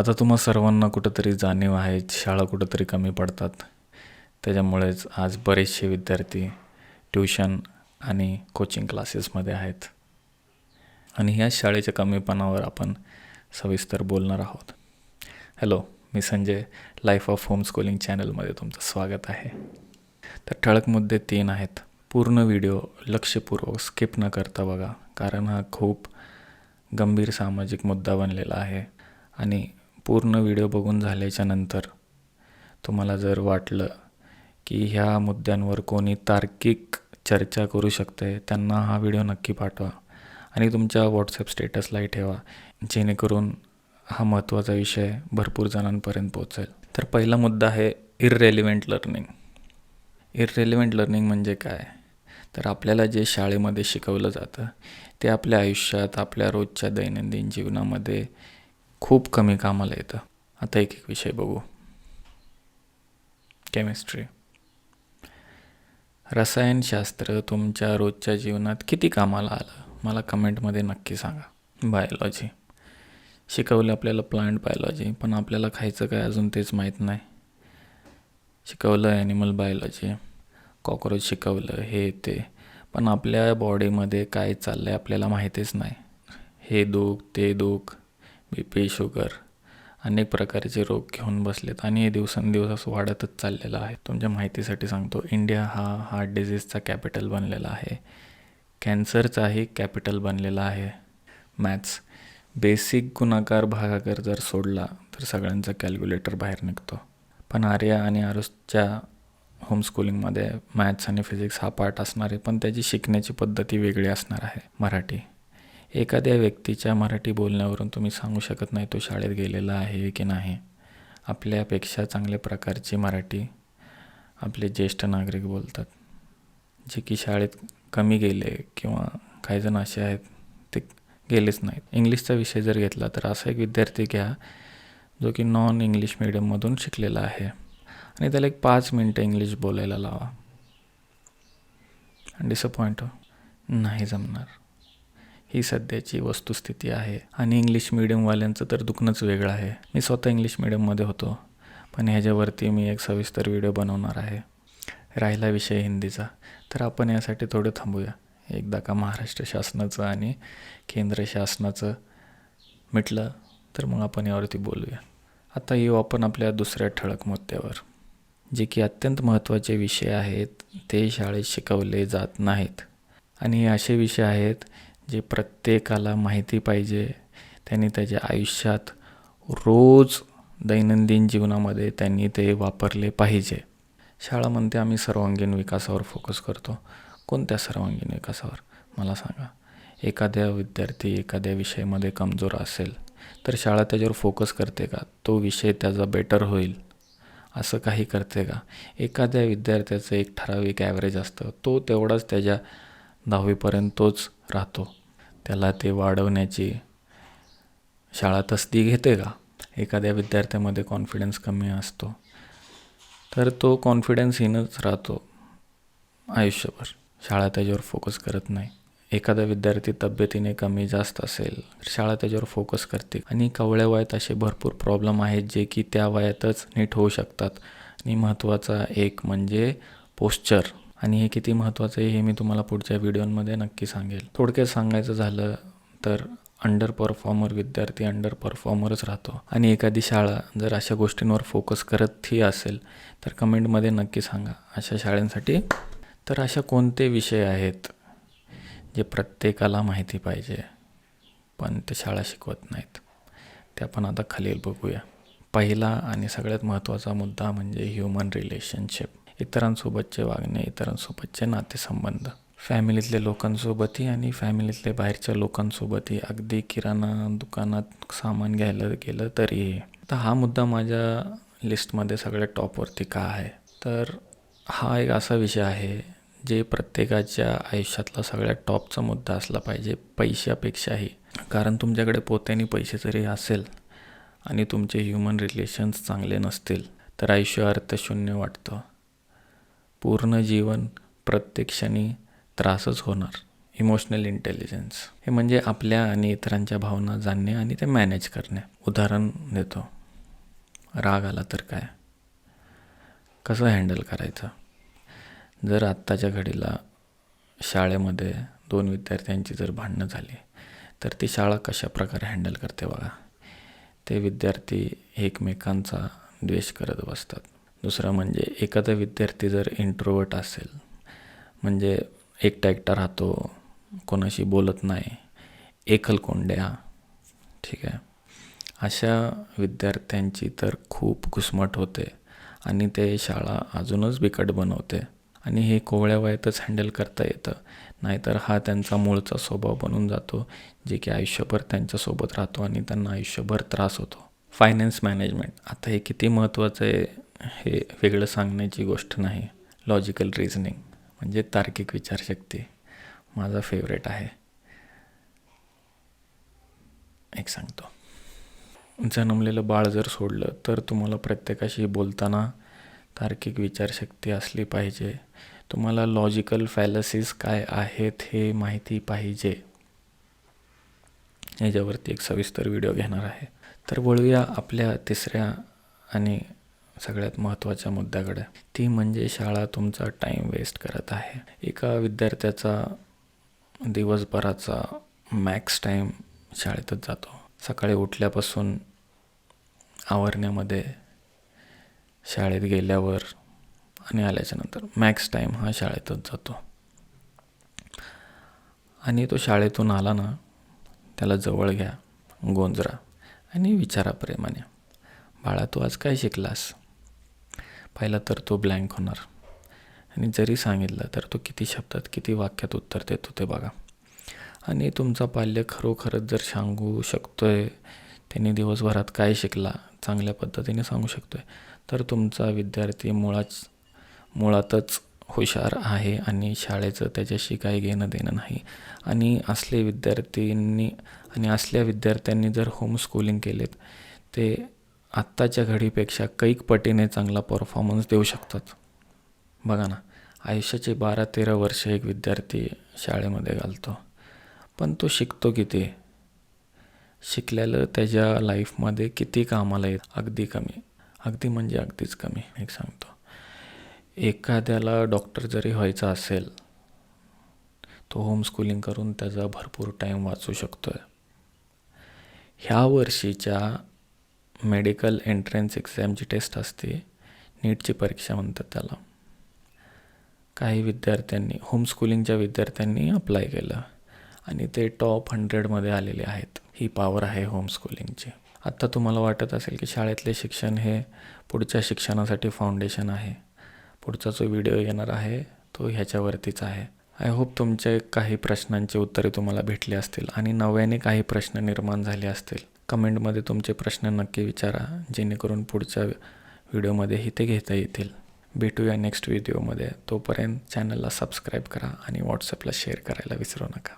आता तुम्हा सर्वांना कुठंतरी जाणीव आहे शाळा कुठंतरी कमी पडतात. त्याच्यामुळेच आज बरेचसे विद्यार्थी ट्युशन आणि कोचिंग क्लासेसमध्ये आहेत. आणि ह्या शाळेच्या कमीपणावर आपण सविस्तर बोलणार आहोत. Hello me Sanjay life of home schooling चॅनलमध्ये तुमचं स्वागत आहे. तर ठळक मुद्दे तीन आहेत. पूर्ण व्हिडिओ लक्षपूर्वक स्किप न करता बघा कारण हा खूप गंभीर सामाजिक मुद्दा बनलेला आहे. आणि पूर्ण व्हिडिओ बघून झाल्याच्यानंतर तुम्हाला जर वाटलं की ह्या मुद्द्यांवर कोणी तार्किक चर्चा करू शकते त्यांना हा व्हिडिओ नक्की पाठवा आणि तुमच्या व्हॉट्सअप स्टेटसलाही ठेवा जेणेकरून हा महत्त्वाचा विषय भरपूर जणांपर्यंत पोचेल तर पहिला मुद्दा आहे इररेलिव्हेंट लर्निंग इररेलिव्हेंट लर्निंग म्हणजे काय? तर आपल्याला जे शाळेमध्ये शिकवलं जातं ते आपल्या आयुष्यात आपल्या रोजच्या दैनंदिन जीवनामध्ये खूप कमी कामाला येतं. आता एक एक विषय बघू. केमिस्ट्री रसायनशास्त्र तुमच्या रोजच्या जीवनात किती कामाला आलं? मला कमेंटमध्ये नक्की सांगा. बायोलॉजी शिकवलं आपल्याला प्लांट बायोलॉजी पण आपल्याला खायचं काय अजून तेच माहीत नाही. शिकवलं ॲनिमल बायोलॉजी कॉक्रोच शिकवलं हे ते. पण आपल्या बॉडीमध्ये काय चाललं आहे आपल्याला माहितीच नाही. हे दुख ते दुख. बी पी शुगर अनेक प्रकारचे रोग घेऊन बसलेत आणि हे दिवसेंदिवस असं वाढतच चाललेलं आहे. तुमच्या माहितीसाठी सांगतो इंडिया हा हार्ट डिझीजचा कॅपिटल बनलेला आहे. कॅन्सरचाही कॅपिटल बनलेला आहे. मॅथ्स बेसिक गुणाकार भागाकार जर सोडला तर सगळ्यांचा कॅल्क्युलेटर बाहेर निघतो. पण आर्या आणि आरुषच्या होमस्कूलिंगमध्ये मॅथ्स आणि फिजिक्स हा पार्ट असणार आहे पण त्याची शिकण्याची पद्धती वेगळी असणार आहे मराठी. एखाद्या व्यक्तीच्या मराठी बोलण्यावरून तुम्ही सांगू शकत नाही तो शाळेत गेलेला आहे की नाही. आपल्यापेक्षा चांगल्या प्रकारची मराठी आपले ज्येष्ठ नागरिक बोलतात. जे की शाळेत कमी गेले किंवा काही जण असे आहेत ते गेलेच नाहीत. इंग्लिशचा विषय जर घेतला तर असा एक विद्यार्थी घ्या जो की नॉन इंग्लिश मिडियममधून शिकलेला आहे आणि त्याला एक पाच मिनटं इंग्लिश बोलायला लावा. डिसअपॉइंट हो. नाही जमणार. ही सध्याची वस्तुस्थिती आहे. आणि इंग्लिश मिडियमवाल्यांचं तर दुखणंच वेगळं आहे. मी स्वतः इंग्लिश मिडियममध्ये होतो. पण ह्याच्यावरती मी एक सविस्तर व्हिडिओ बनवणार आहे. राहिला विषय हिंदीचा. तर आपण यासाठी थोडं थांबूया. एकदा का महाराष्ट्र शासनाचं आणि केंद्र शासनाचं मिटलं तर मग आपण यावरती बोलूया. आता येऊ आपण आपल्या दुसऱ्या ठळक मुद्द्यावर. जे की अत्यंत महत्त्वाचे विषय आहेत ते शाळेत शिकवले जात नाहीत. आणि हे असे विषय आहेत जे प्रत्येकाला माहिती पाहिजे त्यांनी त्याच्या आयुष्यात रोज दैनंदिन जीवनामध्ये त्यांनी ते वापरले पाहिजे. शाळा म्हणते आम्ही सर्वांगीण विकासावर फोकस करतो. कोणत्या सर्वांगीण विकासावर? मला सांगा. एखाद्या विद्यार्थी एखाद्या विषयामध्ये कमजोर असेल तर शाळा त्याच्यावर फोकस करते का? तो विषय त्याचा बेटर होईल. असं काही करते का? एखाद्या विद्यार्थ्याचं एक ठराविक ॲव्हरेज असतं तो तेवढाच त्याच्या दहावीपर्यंत तोच राहतो. त्याला ते वाढवण्याची शाळा तसदी घेते का? एखाद्या विद्यार्थ्यामध्ये कॉन्फिडन्स कमी असतो. तर तो कॉन्फिडन्स हिनच राहतो आयुष्यभर. शाळा त्याच्यावर फोकस करत नाही. एखादा विद्यार्थी तब्येतीने कमी जास्त असेल तर शाळा त्याच्यावर फोकस करते. आणि कवळ्या वयात असे भरपूर प्रॉब्लेम आहेत जे की त्या वयातच नीट होऊ शकतात. आणि महत्त्वाचा एक म्हणजे पोश्चर आणि हे किती महत्त्वाचं आहे हे मी तुम्हाला पुढच्या व्हिडिओमध्ये नक्की सांगेल. थोडक्यात सांगायचं झालं तर अंडर परफॉर्मर विद्यार्थी अंडर परफॉर्मरच राहतो. आणि एखादी शाळा जर अशा गोष्टींवर फोकस करतही असेल तर कमेंटमध्ये नक्की सांगा. अशा शाळांसाठी तर अशा कोणते विषय आहेत जे प्रत्येकाला माहिती पाहिजे पण ते शाळा शिकवत नाहीत? ते आपण आता खालील बघूया. पहिला आणि सगळ्यात महत्त्वाचा मुद्दा म्हणजे ह्युमन रिलेशनशिप इतरांसोबतचे वागणे इतरांसोबतचे नातेसंबंध. फॅमिलीतल्या लोकांसोबतही आणि फॅमिलीतल्या बाहेरच्या लोकांसोबतही. अगदी किराणा दुकानात सामान घ्यायला गेलं तरीही. तर हा मुद्दा माझ्या लिस्टमध्ये सगळ्यात टॉपवरती का आहे? तर हा एक असा विषय आहे जे प्रत्येकाच्या आयुष्यातला सगळ्यात टॉपचा मुद्दा असला पाहिजे पैशापेक्षाही. कारण तुमच्याकडे पोत्याने पैसे जरी असेल आणि तुमचे ह्युमन रिलेशन्स चांगले नसतील तर आयुष्य अर्थशून्य वाटतं. पूर्ण जीवन प्रत्येक क्षणी त्रासच होणार. इमोशनल इंटेलिजन्स हे म्हणजे आपल्या आणि इतरांच्या भावना जाणणे आणि ते मॅनेज करणे. उदाहरण देतो. राग आला तर काय? कसं हँडल करायचं? जर आत्ताच्या घडीला शाळेमध्ये दोन विद्यार्थ्यांची जर भांडणं झाली तर ती शाळा कशा प्रकारे हँडल करते बघा? ते विद्यार्थी एकमेकांचा द्वेष करत बसतात. दुसरं म्हणजे एखादा विद्यार्थी जर इंट्रोवर्ट असेल म्हणजे एकटा एकटा राहतो कोणाशी बोलत नाही एकलकोंड्या ठीक आहे. अशा विद्यार्थ्यांची तर खूप घुसमट होते आणि ते शाळा अजूनच बिकट बनवते आणि हे कोवळ्या वयातच हँडल करता येतं. नाहीतर हा त्यांचा मूळचा स्वभाव बनून जातो जे की आयुष्यभर त्यांच्यासोबत राहतो आणि त्यांना आयुष्यभर त्रास होतो. फायनान्स मॅनेजमेंट आता हे किती महत्त्वाचं आहे हे वेगळं सांगण्याची गोष्ट नाही. लॉजिकल रिझनिंग म्हणजे तार्किक विचारशक्ती माझा फेवरेट आहे. एक सांगतो. जन्मलेलं बाळ जर सोडलं तर तुम्हाला प्रत्येकाशी बोलताना तार्किक विचारशक्ती असली पाहिजे. तुम्हाला लॉजिकल फॅलसीस काय आहेत हे माहिती पाहिजे. याच्यावरती एक सविस्तर व्हिडिओ घेणार आहे. तर वळूया आपल्या तिसऱ्या आणि सगळ्यात महत्त्वाच्या मुद्द्याकडे. ती म्हणजे शाळा तुमचा टाईम वेस्ट करत आहे. एका विद्यार्थ्याचा दिवसभराचा मॅक्स टाईम शाळेतच जातो. सकाळी उठल्यापासून आवरण्यामध्ये शाळेत गेल्यावर आणि आल्याच्यानंतर मॅक्स टाईम हा शाळेतच जातो. आणि तो शाळेतून आला ना त्याला जवळ घ्या गोंजरा आणि विचारा प्रेमाने बाळा तू आज काय शिकलास? पाहिला तर तो ब्लँक होणार. आणि जरी सांगितलं तर तो किती शब्दात किती वाक्यात उत्तर देतो ते बघा. आणि तुमचा पाल्य खरोखरच जर सांगू शकतो आहे त्याने दिवसभरात काय शिकला चांगल्या पद्धतीने सांगू शकतो आहे तर तुमचा विद्यार्थी मुळाच मुळातच हुशार आहे आणि शाळेचं त्याच्याशी काही घेणं देणं नाही. आणि असले विद्यार्थ्यांनी आणि असल्या विद्यार्थ्यांनी जर होमस्कूलिंग केलेत ते आत्ताच्या घडीपेक्षा कैक पटीने चांगला परफॉर्मन्स देऊ शकतात. बघा ना आयुष्याचे बारा तेरा वर्ष एक विद्यार्थी शाळेमध्ये घालतो. पण तो शिकतो किती? शिकलेलं त्याच्या लाईफमध्ये किती कामाला येत? अगदी कमी. अगदी म्हणजे अगदीच कमी. एक सांगतो. एखाद्याला डॉक्टर जरी व्हायचा असेल तो होमस्कूलिंग करून त्याचा भरपूर टाईम वाचू शकतो आहे ह्या वर्षीच्या मेडिकल एंट्रन्स एक्झामची टेस्ट असते नीटची परीक्षा म्हणतात त्याला. काही विद्यार्थ्यांनी होमस्कूलिंगच्या विद्यार्थ्यांनी अप्लाय केलं आणि ते टॉप हंड्रेडमध्ये आलेले आहेत. ही पॉवर आहे होमस्कूलिंगची आत्ता तुम्हाला वाटत असेल की शाळेतले शिक्षण हे पुढच्या शिक्षणासाठी फाउंडेशन आहे. पुढचा जो व्हिडिओ येणार आहे तो ह्याच्यावरतीच आहे. आय होप तुमचे काही प्रश्नांची उत्तरे तुम्हाला भेटली असतील आणि नव्याने काही प्रश्न निर्माण झाले असतील. कमेंटमध्ये तुमचे प्रश्न नक्की विचारा जेणेकरून पुढच्या व्हिडिओमध्येही ते घेता येतील. भेटूया नेक्स्ट व्हिडिओमध्ये. तोपर्यंत चॅनलला सबस्क्राईब करा आणि व्हॉट्सअपला शेअर करायला विसरू नका.